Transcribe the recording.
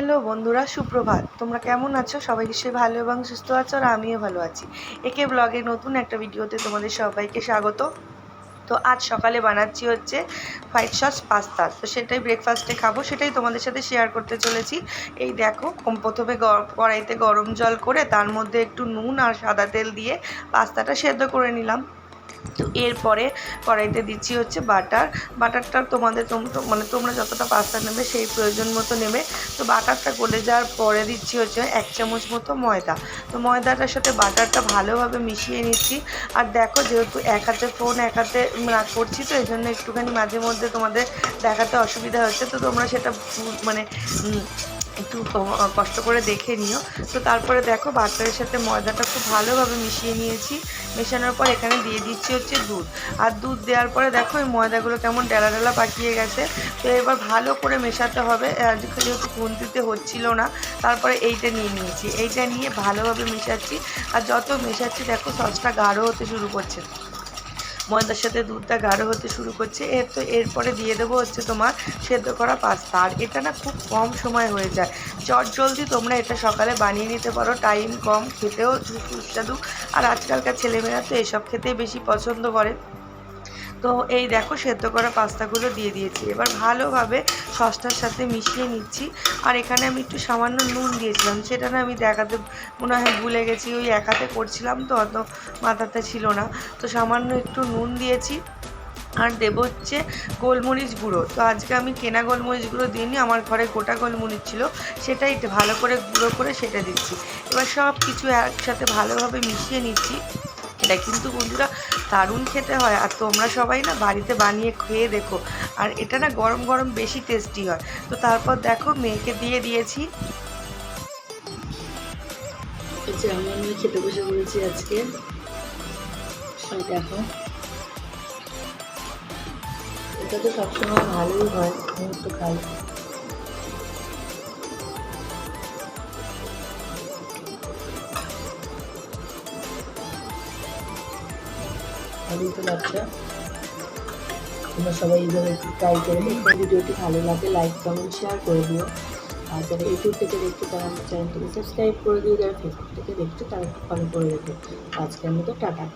Hello বন্ধুরা, সুপ্রভাত। তোমরা কেমন আছো? সবাই নিশ্চয়ই ভালো এবং সুস্থ আছো আর আমিও ভালো আছি। একে ব্লগে নতুন একটা ভিডিওতে তোমাদের সবাইকে স্বাগত। তো আজ সকালে বানাচ্ছি হচ্ছে হোয়াইট সস পাস্তা তো সেটাই ব্রেকফাস্টে খাব, সেটাই তোমাদের সাথে শেয়ার করতে চলেছি। এই দেখো প্রথমে কড়াইতে গরম জল করে তার মধ্যে একটু নুন আর সাদা তেল দিয়ে পাস্তাটা সেদ্ধ করে নিলাম। তো এরপরে কড়াইতে দিচ্ছি হচ্ছে বাটার। বাটারটা তোমাদের তোম- মানে তোমরা যতটা পাস্তা নেবে সেই প্রয়োজন মতো নেবে। তো বাটারটা গলে যাওয়ার পরে দিচ্ছি হচ্ছে এক চামচ মতো ময়দা। তো ময়দাটার সাথে বাটারটা ভালোভাবে মিশিয়ে নিচ্ছি। আর দেখো যেহেতু এক হাতে ফোন, এক হাতে করছি তো এই জন্য একটুখানি মাঝে মধ্যে তোমাদের দেখাতে অসুবিধা হচ্ছে। তো তোমরা সেটা মানে একটু কষ্ট করে দেখে নিও। তো তারপরে দেখো বাটারের সাথে ময়দাটা খুব ভালোভাবে মিশিয়ে নিয়েছি। মেশানোর পর এখানে দিয়ে দিচ্ছি হচ্ছে দুধ। আর দুধ দেওয়ার পরে দেখো, এই ময়দাগুলো কেমন ডেলা ডেলা পাকিয়ে গেছে। তো এবার ভালো করে মেশাতে হবে। যেহেতু খুন্তিতে হচ্ছিল না, তারপরে এইটা নিয়ে নিয়েছি। এইটা নিয়ে ভালোভাবে মেশাচ্ছি। আর যত মেশাচ্ছি, দেখো, সসটা গাঢ় হতে শুরু করছে। ময়দার সাথে দুধটা গাঢ় হতে শুরু করছে। এর তো এরপরে দিয়ে দেবো হচ্ছে তোমার সেদ্ধ করা পাস্তা। আর এটা না খুব কম সময় হয়ে যায়। চট জলদি তোমরা এটা সকালে বানিয়ে নিতে পারো। টাইম কম, খেতেও সুস্বাদু আর আজকালকার ছেলেমেয়েরা তো এসব খেতেই বেশি পছন্দ করে। তো এই দেখো সেদ্ধ করা পাস্তাগুলো দিয়ে দিয়েছি। এবার ভালোভাবে সসটার সাথে মিশিয়ে নিচ্ছি। আর এখানে আমি একটু সামান্য নুন দিয়েছিলাম। সেটা না আমি দেখাতে মনে হয় ভুলে গেছি, ওই এক হাতে করছিলাম তো, অত মাথাতে ছিল না। তো সামান্য একটু নুন দিয়েছি। আর দেবো হচ্ছে গোলমরিচ গুঁড়ো। তো আজকে আমি কেনা গোলমরিচ গুঁড়ো দিইনি, আমার ঘরে গোটা গোলমরিচ ছিল। সেটাই ভালো করে গুঁড়ো করে সেটা দিচ্ছি। এবার সব কিছু একসাথে ভালোভাবে মিশিয়ে নিচ্ছি। এটা কিন্তু বন্ধুরা দারুণ খেতে হয়। আর তোমরা সবাই না বাড়িতে বানিয়ে খেয়ে দেখো। আর এটা না গরম গরম বেশি টেস্টি হয়। তো তারপর দেখো মেয়েকে দিয়ে দিয়েছি। আমি খেতে বসে পড়েছি আজকে। দেখো। এটা তো সবসময় ভালোই হয় একটু খাই। আমি তো বাচ্চা তোমরা সবাই এইভাবে একটু ট্রাই করে দেখো। ভিডিওটি ভালো লাগে লাইক কমেন্ট শেয়ার করে দিও। আর যারা ইউটিউব থেকে দেখছ, তারা আমার চ্যানেলটিকে সাবস্ক্রাইব করে দিও। যারা ফেসবুক থেকে দেখছ, তারা ফলো করে রেখো। আজকের মতো টাটা।